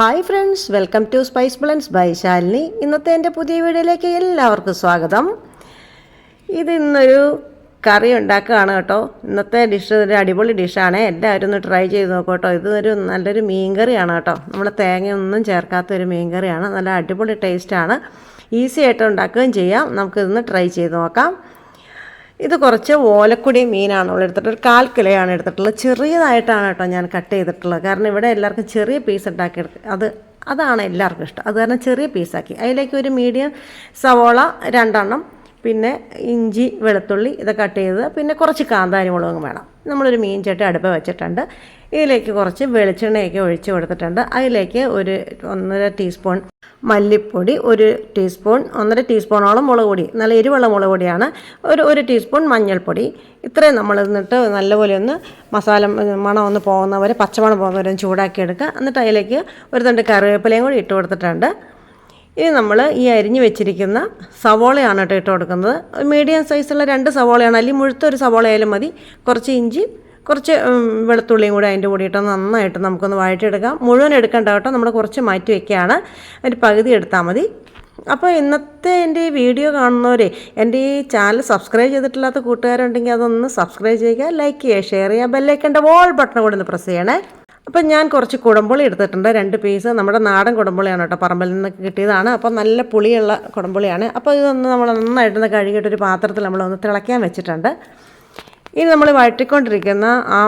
Hi friends welcome to spice blends by Shalini ഇന്നത്തെ എന്റെ പുതിയ വീഡിയോയിലേക്ക് എല്ലാവർക്കും സ്വാഗതം. ഇത് ഇന്നൊരു കറി ഉണ്ടാക്കുകയാണ് കേട്ടോ. ഇന്നത്തെ ഡിഷ് ഒരു അടിപൊളി ഡിഷാണ് എല്ലാവരും ഒന്ന് ട്രൈ ചെയ്ത് നോക്കൂ കേട്ടോ. ഇതൊരു നല്ലൊരു മീൻ കറിയാണ് കേട്ടോ. നമ്മൾ തേങ്ങയൊന്നും ചേർക്കാത്ത ഒരു മീൻകറിയാണ്. നല്ല അടിപൊളി ടേസ്റ്റാണ് ഈസി ആയിട്ട് ഉണ്ടാക്കുകയും ചെയ്യാം. നമുക്കിതൊന്ന് ട്രൈ ചെയ്ത് നോക്കാം. ഇത് കുറച്ച് ഓലക്കുടി മീനാണ് നമ്മൾ എടുത്തിട്ട് ഒരു കാൽ കിലോയാണ് എടുത്തിട്ടുള്ളത്. ചെറിയതായിട്ടാണ് കേട്ടോ ഞാൻ കട്ട് ചെയ്തിട്ടുള്ളത്. കാരണം ഇവിടെ എല്ലാവർക്കും ചെറിയ പീസ് ഉണ്ടാക്കി അത് അതാണ് എല്ലാവർക്കും ഇഷ്ടം. അത് കാരണം ചെറിയ പീസാക്കി അതിലേക്ക് ഒരു മീഡിയം സവോള രണ്ടെണ്ണം പിന്നെ ഇഞ്ചി വെളുത്തുള്ളി ഇത് കട്ട് ചെയ്ത് പിന്നെ കുറച്ച് കാന്താരി മുളകും വേണം. നമ്മളൊരു മീൻ ചട്ടി അടുപ്പ് വെച്ചിട്ടുണ്ട്. ഇതിലേക്ക് കുറച്ച് വെളിച്ചെണ്ണയൊക്കെ ഒഴിച്ച് കൊടുത്തിട്ടുണ്ട്. അതിലേക്ക് ഒരു ഒന്നര ടീസ്പൂൺ മല്ലിപ്പൊടി ഒരു ടീസ്പൂൺ ഒന്നര ടീസ്പൂണോളം മുളക് പൊടി നല്ല എരിവുള്ള മുളക് പൊടിയാണ്. ഒരു ഒരു ടീസ്പൂൺ മഞ്ഞൾപ്പൊടി. ഇത്രയും നമ്മൾ എന്നിട്ട് നല്ലപോലെ ഒന്ന് മസാല മണം ഒന്ന് പോകുന്നവരെ പച്ചമണം പോകുന്നവരെ ചൂടാക്കി എടുക്കുക എന്നിട്ട് അതിലേക്ക് ഒരു തണ്ട് കറിവേപ്പിലയും കൂടി ഇട്ട് കൊടുത്തിട്ടുണ്ട്. ഇനി നമ്മൾ ഈ അരിഞ്ഞു വെച്ചിരിക്കുന്ന സവോളയാണ് കേട്ടോ ഇട്ട് കൊടുക്കുന്നത്. മീഡിയം സൈസുള്ള രണ്ട് സവോളയാണ്. അല്ലെങ്കിൽ മുഴുത്ത ഒരു സവോള ആയാലും മതി. കുറച്ച് ഇഞ്ചി കുറച്ച് വെളുത്തുള്ളിയും കൂടെ അതിന്റെ കൂടി ഇട്ട് നന്നായിട്ട് നമുക്കൊന്ന് വഴറ്റിയെടുക്കാം. മുഴുവൻ എടുക്കേണ്ട കേട്ടോ. നമ്മൾ കുറച്ച് മാറ്റി വയ്ക്കുകയാണ് അതിന്റെ പകുതി എടുത്താൽ മതി. അപ്പോൾ ഇന്നത്തെ എന്റെ ഈ വീഡിയോ കാണുന്നവരെ എന്റെ ഈ ചാനൽ സബ്സ്ക്രൈബ് ചെയ്തിട്ടില്ലാത്ത കൂട്ടുകാരുണ്ടെങ്കിൽ അതൊന്ന് സബ്സ്ക്രൈബ് ചെയ്യുക ലൈക്ക് ചെയ്യുക ഷെയർ ചെയ്യുക ബെല്ലൈക്കന്റെ വോൾ ബട്ടൺ കൂടെ ഒന്ന് പ്രസ് ചെയ്യണേ. അപ്പം ഞാൻ കുറച്ച് കുടംപുളി എടുത്തിട്ടുണ്ട്. രണ്ട് പീസ്. നമ്മുടെ നാടൻ കുടംപുളിയാണ് കേട്ടോ പറമ്പിൽ നിന്ന് കിട്ടിയതാണ്. അപ്പം നല്ല പുളിയുള്ള കുടംപുളിയാണ്. അപ്പോൾ ഇതൊന്ന് നമ്മൾ നന്നായിട്ടൊന്ന് കഴുകിയിട്ടൊരു പാത്രത്തിൽ നമ്മളൊന്ന് തിളയ്ക്കാൻ വെച്ചിട്ടുണ്ട്. ഇനി നമ്മൾ വഴറ്റിക്കൊണ്ടിരിക്കുന്ന ആ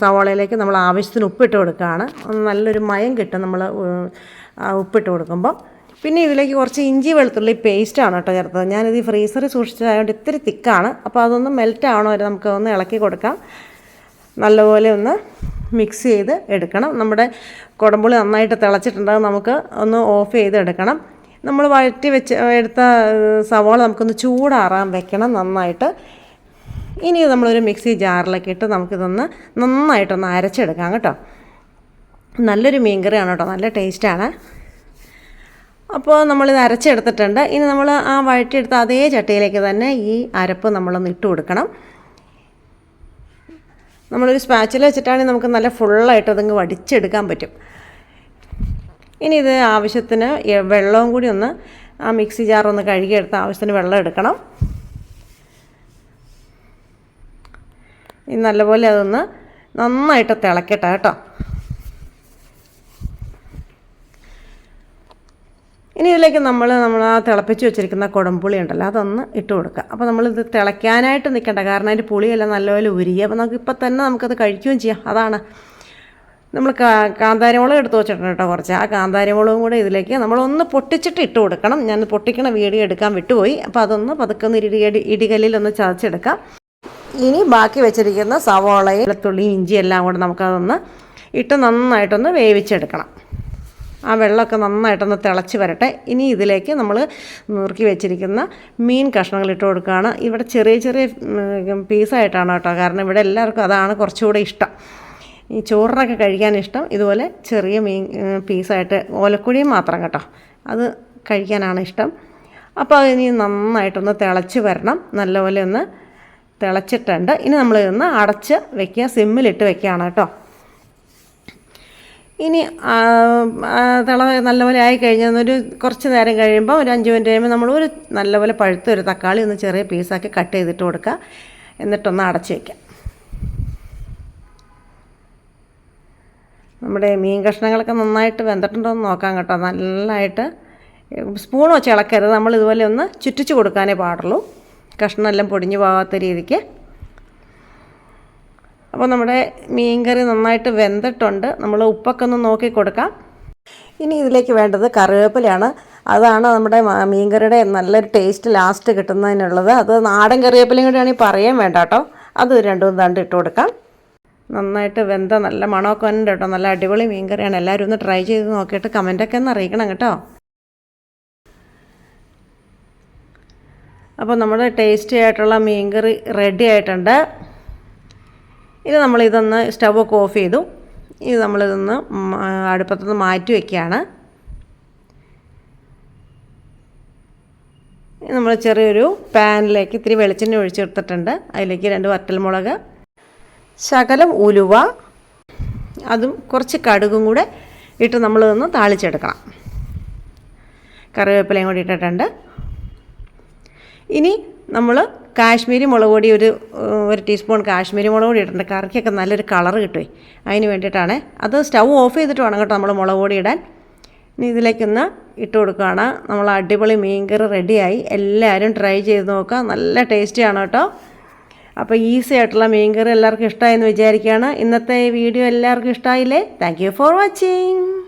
സവാളയിലേക്ക് നമ്മൾ ആവശ്യത്തിന് ഉപ്പിട്ട് കൊടുക്കുകയാണ്. നല്ലൊരു മയം കിട്ടും നമ്മൾ ഉപ്പിട്ട് കൊടുക്കുമ്പോൾ പിന്നെ ഇതിലേക്ക് കുറച്ച് ഇഞ്ചി വെളുത്തുള്ളി പേസ്റ്റാണ് കേട്ടോ ചേർത്തത്. ഞാനിത് ഈ ഫ്രീസറിൽ സൂക്ഷിച്ചതായതുകൊണ്ട് ഇത്തിരി തിക്കാണ്. അപ്പോൾ അതൊന്ന് മെൽറ്റ് ആവണോ വരെ നമുക്ക് ഒന്ന് ഇളക്കി കൊടുക്കാം. നല്ലപോലെ ഒന്ന് മിക്സ് ചെയ്ത് എടുക്കണം. നമ്മുടെ കുടമ്പുളി നന്നായിട്ട് തിളച്ചിട്ടുണ്ട്. അത് നമുക്ക് ഒന്ന് ഓഫ് ചെയ്ത് എടുക്കണം. നമ്മൾ വഴറ്റി വെച്ച് എടുത്ത സവാള നമുക്കൊന്ന് ചൂടാറാൻ വെക്കണം നന്നായിട്ട്. ഇനി നമ്മളൊരു മിക്സി ജാറിലൊക്കെ ഇട്ട് നമുക്കിതൊന്ന് നന്നായിട്ടൊന്ന് അരച്ചെടുക്കാം കേട്ടോ. നല്ലൊരു മീൻകറിയാണ് കേട്ടോ നല്ല ടേസ്റ്റാണ്. അപ്പോൾ നമ്മളിത് അരച്ചെടുത്തിട്ടുണ്ട്. ഇനി നമ്മൾ ആ വഴറ്റിയെടുത്ത അതേ ചട്ടിയിലേക്ക് തന്നെ ഈ അരപ്പ് നമ്മളൊന്ന് ഇട്ട് കൊടുക്കണം. നമ്മളൊരു സ്പാച്ചിൽ വെച്ചിട്ടാണെങ്കിൽ നമുക്ക് നല്ല ഫുള്ളായിട്ട് അതങ്ങ് വടിച്ചെടുക്കാൻ പറ്റും. ഇനി ഇത് ആവശ്യത്തിന് വെള്ളവും കൂടി ഒന്ന് ആ മിക്സി ജാർ ഒന്ന് കഴുകിയെടുത്ത് ആവശ്യത്തിന് വെള്ളം എടുക്കണം. ഇനി നല്ലപോലെ അതൊന്ന് നന്നായിട്ട് തിളക്കട്ടെ കേട്ടോ. ഇനി ഇതിലേക്ക് നമ്മൾ നമ്മൾ ആ തിളപ്പിച്ച് വെച്ചിരിക്കുന്ന കുടംപുളി ഉണ്ടല്ലോ അതൊന്ന് ഇട്ട് കൊടുക്കുക. അപ്പോൾ നമ്മളിത് തിളയ്ക്കാനായിട്ട് നിൽക്കണ്ട കാരണം അതിന്റെ പുളിയെല്ലാം നല്ലപോലെ ഉരുകി അപ്പോൾ നമുക്ക് ഇപ്പം തന്നെ നമുക്കത് കഴിക്കുകയും ചെയ്യാം. അതാണ്. നമ്മൾ കാ കാന്താരിമുളക് എടുത്ത് വെച്ചിട്ടുണ്ട് കേട്ടോ കുറച്ച്. ആ കാന്താരിമുളകും കൂടെ ഇതിലേക്ക് നമ്മളൊന്ന് പൊട്ടിച്ചിട്ട് ഇട്ട് കൊടുക്കണം. ഞാൻ പൊട്ടിക്കണ വീഡിയോ എടുക്കാൻ വിട്ടുപോയി. അപ്പോൾ അതൊന്ന് പതുക്കെ ഒന്ന് ഇടി ഇടി ഇടികല്ലിൽ ഒന്ന് ചതച്ചെടുക്കാം. ഇനി ബാക്കി വെച്ചിരിക്കുന്ന സവോളയും വെളുത്തുള്ളിയും ഇഞ്ചി എല്ലാം കൂടെ നമുക്കതൊന്ന് ഇട്ട് നന്നായിട്ടൊന്ന് വേവിച്ചെടുക്കണം. ആ വെള്ളമൊക്കെ നന്നായിട്ടൊന്ന് തിളച്ച് വരട്ടെ. ഇനി ഇതിലേക്ക് നമ്മൾ നുറുക്കി വെച്ചിരിക്കുന്ന മീൻ കഷ്ണങ്ങൾ ഇട്ട് കൊടുക്കുകയാണ്. ഇവിടെ ചെറിയ ചെറിയ പീസായിട്ടാണ് കേട്ടോ. കാരണം ഇവിടെ എല്ലാവർക്കും അതാണ് കുറച്ചുകൂടെ ഇഷ്ടം. ഈ ചോറിനൊക്കെ കഴിക്കാൻ ഇഷ്ടം. ഇതുപോലെ ചെറിയ മീൻ പീസായിട്ട് ഓലക്കുഴിയും മാത്രം കേട്ടോ. അത് കഴിക്കാനാണ് ഇഷ്ടം. അപ്പോൾ അതിനി നന്നായിട്ടൊന്ന് തിളച്ച് വരണം. നല്ലപോലെ ഒന്ന് തിളച്ചിട്ടുണ്ട്. ഇനി നമ്മൾ ഇതൊന്ന് അടച്ച് വെക്കുക. സിമ്മിലിട്ട് വെക്കുകയാണ് കേട്ടോ. ഇനി തിള നല്ലപോലെ ആയി കഴിഞ്ഞാൽ ഒരു കുറച്ച് നേരം കഴിയുമ്പോൾ ഒരു അഞ്ച് മിനിറ്റ് കഴിയുമ്പോൾ നമ്മൾ ഒരു നല്ലപോലെ പഴുത്ത ഒരു തക്കാളി ഒന്ന് ചെറിയ പീസാക്കി കട്ട് ചെയ്തിട്ട് കൊടുക്കുക. എന്നിട്ടൊന്ന് അടച്ച് വയ്ക്കാം നമ്മുടെ മീൻ കഷ്ണങ്ങളൊക്കെ നന്നായിട്ട് വെന്തിട്ടുണ്ടോ എന്ന് നോക്കാം കേട്ടോ. നല്ലതായിട്ട് സ്പൂൺ വെച്ച് ഇളക്കരുത്. നമ്മൾ ഇതുപോലെ ഒന്ന് ചുറ്റിച്ച് കൊടുക്കാനേ പാടുള്ളൂ. കഷ്ണം എല്ലാം പൊടിഞ്ഞു പോകാത്ത രീതിക്ക്. അപ്പോൾ നമ്മുടെ മീൻകറി നന്നായിട്ട് വെന്തിട്ടുണ്ട്. നമ്മൾ ഉപ്പൊക്കെ ഒന്ന് നോക്കി കൊടുക്കാം. ഇനി ഇതിലേക്ക് വേണ്ടത് കറിവേപ്പിലയാണ്. അതാണ് നമ്മുടെ മീൻകറിയുടെ നല്ലൊരു ടേസ്റ്റ് ലാസ്റ്റ് കിട്ടുന്നതിനുള്ളത്. അത് നാടൻ കറിവേപ്പിലയും കൂടിയാണെങ്കിൽ പറയാൻ വേണ്ട കേട്ടോ. അത് രണ്ടും തണ്ട് ഇട്ട് കൊടുക്കാം. നന്നായിട്ട് വെന്ത നല്ല മണമൊക്കെ ഉണ്ട് കേട്ടോ. നല്ല അടിപൊളി മീൻകറിയാണ്. എല്ലാവരും ഒന്ന് ട്രൈ ചെയ്ത് നോക്കിയിട്ട് കമന്റൊക്കെ ഒന്ന് അറിയിക്കണം കേട്ടോ. അപ്പോൾ നമ്മുടെ ടേസ്റ്റി ആയിട്ടുള്ള മീൻകറി റെഡി ആയിട്ടുണ്ട്. ഇനി നമ്മളിതൊന്ന് സ്റ്റൗവൊക്കെ ഓഫ് ചെയ്തു. ഇത് നമ്മളിതൊന്ന് അടുപ്പത്തുനിന്ന് മാറ്റി വയ്ക്കുകയാണ് നമ്മൾ ചെറിയൊരു പാനിലേക്ക് ഇത്തിരി വെളിച്ചെണ്ണ ഒഴിച്ചെടുത്തിട്ടുണ്ട് അതിലേക്ക് രണ്ട് വറ്റൽമുളക് ശകലം ഉലുവ അതും കുറച്ച് കടുകും കൂടെ ഇട്ട് നമ്മളിതൊന്ന് താളിച്ചെടുക്കണം. കറിവേപ്പിലയും കൂടി ഇട്ടിട്ടുണ്ട്. ഇനി നമ്മൾ കാശ്മീരി മുളക് പൊടി ഒരു ഒരു ടീസ്പൂൺ കാശ്മീരി മുളക് പൊടി ഇട്ടിട്ടുണ്ട് കറിക്കൊക്കെ നല്ലൊരു കളർ കിട്ടുമേ അതിന് വേണ്ടിയിട്ടാണ്. അത് സ്റ്റൗ ഓഫ് ചെയ്തിട്ട് വേണം കേട്ടോ നമ്മൾ മുളക് പൊടി ഇടാൻ. ഇനി ഇതിലേക്കൊന്ന് ഇട്ട് കൊടുക്കുകയാണ്. നമ്മൾ അടിപൊളി മീൻകറി റെഡിയായി എല്ലാവരും ട്രൈ ചെയ്ത് നോക്കുക. നല്ല ടേസ്റ്റിയാണ് കേട്ടോ. അപ്പോൾ ഈസി ആയിട്ടുള്ള മീൻകറി എല്ലാവർക്കും ഇഷ്ടമായെന്ന് വിചാരിക്കുകയാണ്. ഇന്നത്തെ വീഡിയോ എല്ലാവർക്കും ഇഷ്ടമായില്ലേ താങ്ക് ഫോർ വാച്ചിങ്